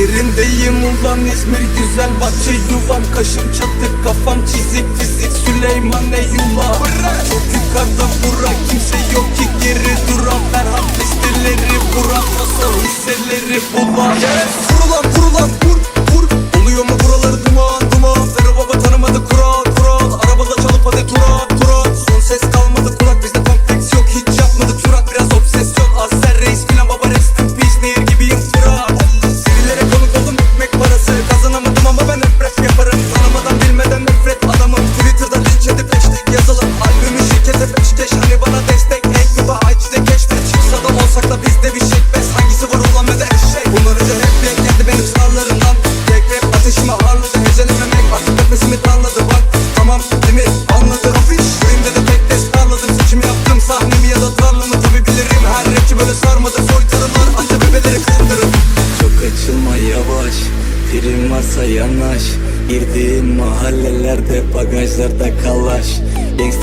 Yerindeyim ulan İzmir güzel bahçe yuvam. Kaşım çatık kafam çizik fizik. Süleyman Eyüp'a Çok yukarıda bura kimse yok ki geri duran. Ferhat listeleri vuran Nasıl hisseleri bulan. Vurulan Hani bana destek Ek baba IG'de keşfet Çıksa da olsak da bizde bir şey. Bes Hangisi var ulan ve de eşek. Bunlar önce hep denk geldi benim sınavlarımdan. Tek rap ateşimi harladı Hecelememek artık nefesimi darladı Bak. Tamam değil mi? Anladı. Afiş Köyümde de tek test parladım Seçimi yaptım sahnemi ya da tarlamı Tabi bilirim her rapçi böyle sarmadı. Soytarılar anca bebeleri kandırır Çok açılma yavaş. Prim varsa yanaş. Girdiğim mahallelerde bagajlarda kalaş. Gangstacılık